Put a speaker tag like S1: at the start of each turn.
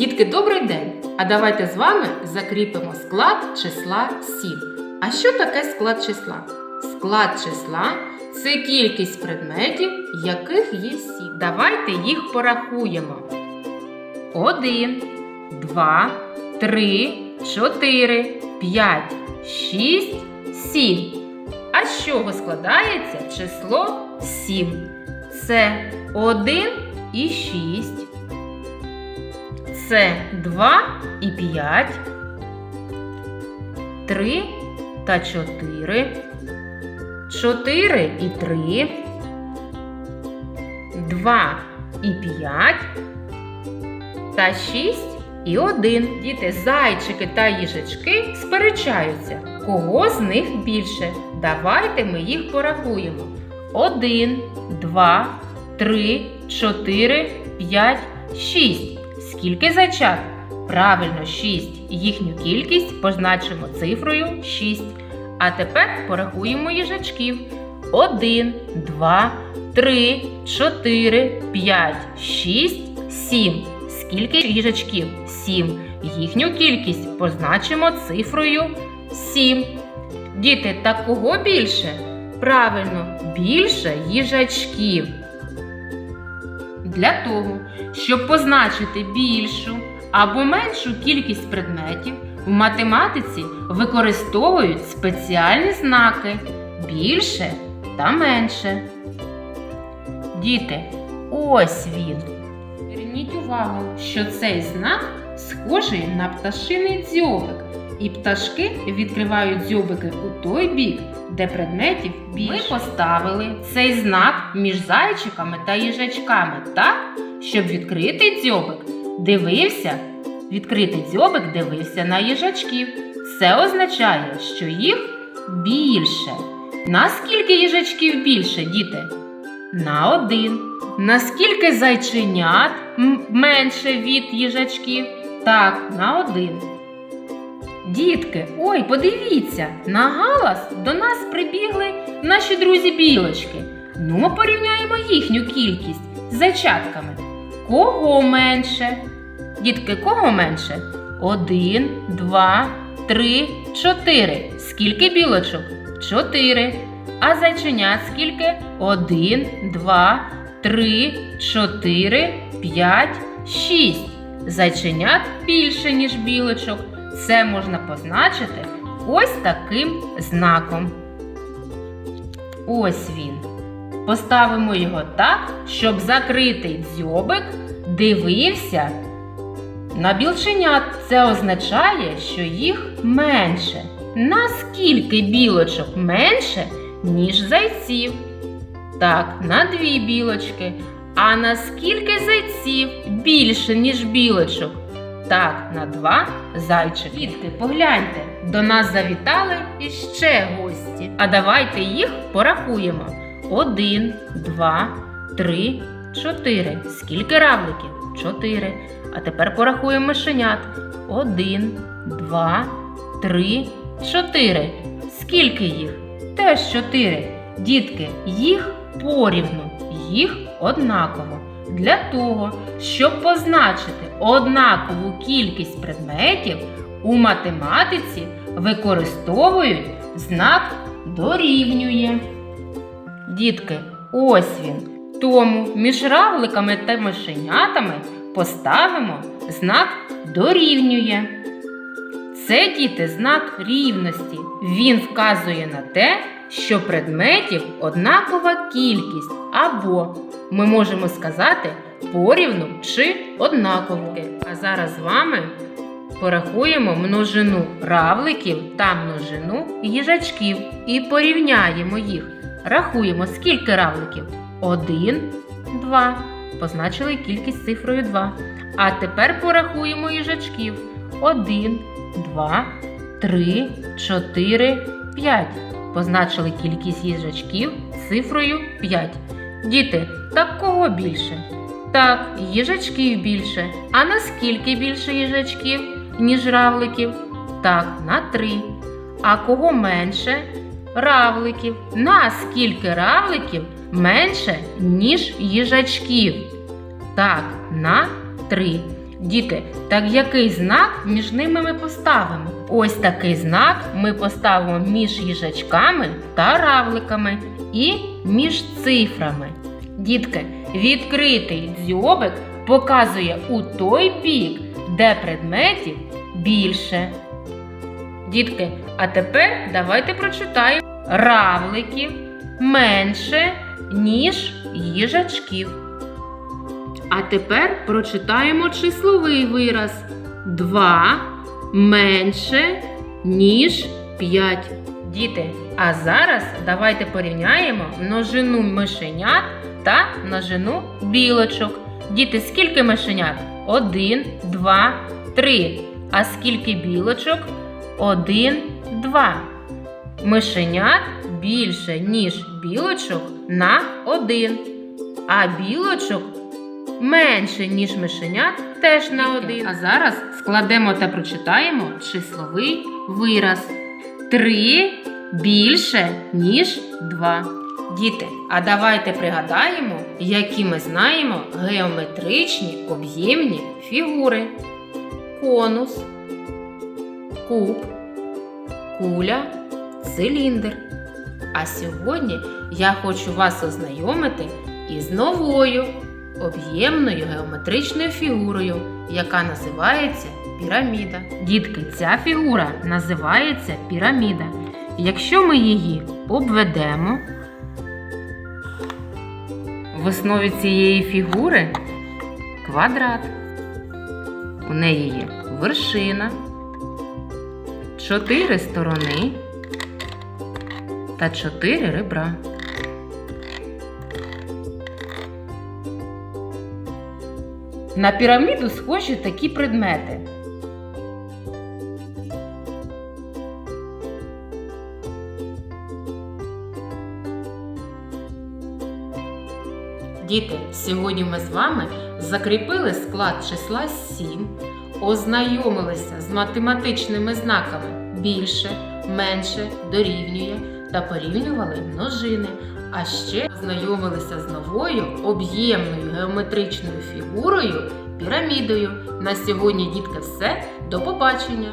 S1: Дітки, добрий день! А давайте з вами закріпимо склад числа 7. А що таке склад числа? Склад числа це кількість предметів, яких є 7. Давайте їх порахуємо. 1, 2, 3, 4, 5, 6, 7. А з чого складається число 7? Це 1 і 6. Це 2 і 5, 3 та 4, 4 і 3, 2 і 5 та 6 і 1. Діти, зайчики та їжачки сперечаються, кого з них більше. Давайте ми їх порахуємо. 1, 2, 3, 4, 5, 6. Скільки зайчат? Правильно, 6. Їхню кількість позначимо цифрою 6. А тепер порахуємо їжачків. 1, 2, 3, 4, 5, 6, 7. Скільки їжачків? 7. Їхню кількість позначимо цифрою 7. Діти, та кого більше? Правильно, більше їжачків. Для того, щоб позначити більшу або меншу кількість предметів, в математиці використовують спеціальні знаки більше та менше. Діти, ось він. Зверніть увагу, що цей знак схожий на пташиний дзьобик, і пташки відкривають дзьобики у той бік, де предметів більше. Ми поставили цей знак між зайчиками та їжачками так, щоб відкритий дзьобик дивився, відкритий дзьобик дивився на їжачків. Це означає, що їх більше. Наскільки їжачків більше, діти? На один. Наскільки зайченят менше від їжачків? Так, на один. Дітки, ой, подивіться, на галас до нас прибігли наші друзі білочки. Ну, порівняємо їхню кількість з зайчатками. Кого менше? Дітки, кого менше? Один, два, три, чотири. Скільки білочок? Чотири. А зайченят скільки? Один, два, три, чотири, п'ять, шість. Зайченят більше, ніж білочок. Це можна позначити ось таким знаком. Ось він. Поставимо його так, щоб закритий дзьобик дивився на білченят. Це означає, що їх менше. Наскільки білочок менше, ніж зайців? Так, на дві білочки. А наскільки зайців більше, ніж білочок? Так, на два зайчики. Дітки, погляньте, до нас завітали іще гості. А давайте їх порахуємо. Один, два, три, чотири. Скільки равликів? Чотири. А тепер порахуємо мишенят. Один, два, три, чотири. Скільки їх? Теж чотири. Дітки, їх порівну, їх однаково. Для того, щоб позначити однакову кількість предметів, у математиці використовують знак дорівнює. Дітки, ось він. Тому між равликами та мишенятами поставимо знак дорівнює. Це діти знак рівності. Він вказує на те, що предметів однакова кількість, або ми можемо сказати порівну чи однаково. А зараз з вами порахуємо множину равликів та множину їжачків і порівняємо їх. Рахуємо, скільки равликів? Один, два. Позначили кількість цифрою 2. А тепер порахуємо їжачків. Один, два, три, чотири, п'ять. Позначили кількість їжачків цифрою 5. Діти, так кого більше? Так, їжачків більше. А наскільки більше їжачків, ніж равликів? Так, на 3. А кого менше? Равликів. Наскільки равликів менше, ніж їжачків? Так, на 3. Діти, так який знак між ними ми поставимо? Ось такий знак ми поставимо між їжачками та равликами і між цифрами. Дітки, відкритий дзьобик показує у той бік, де предметів більше. Дітки, а тепер давайте прочитаємо равликів менше, ніж їжачків. А тепер прочитаємо числовий вираз 2 менше, ніж 5. Діти, а зараз давайте порівняємо множину мишенят та множину білочок. Діти, скільки мишенят? Один, два, три. А скільки білочок? Один, два. Мишенят більше, ніж білочок на один. А білочок менше, ніж мишенят, теж на один. А зараз складемо та прочитаємо числовий вираз. Три більше, ніж два. Діти, а давайте пригадаємо, які ми знаємо геометричні об'ємні фігури. Конус, куб, куля, циліндр. А сьогодні я хочу вас ознайомити із новою об'ємною геометричною фігурою, яка називається піраміда. Дітки, ця фігура називається піраміда. Якщо ми її обведемо, в основі цієї фігури квадрат. У неї є вершина, чотири сторони та чотири ребра. На піраміду схожі такі предмети. Діти, сьогодні ми з вами закріпили склад числа 7, ознайомилися з математичними знаками більше, менше, дорівнює та порівнювали множини. А ще ознайомилися з новою об'ємною геометричною фігурою пірамідою. На сьогодні, дітки, все. До побачення!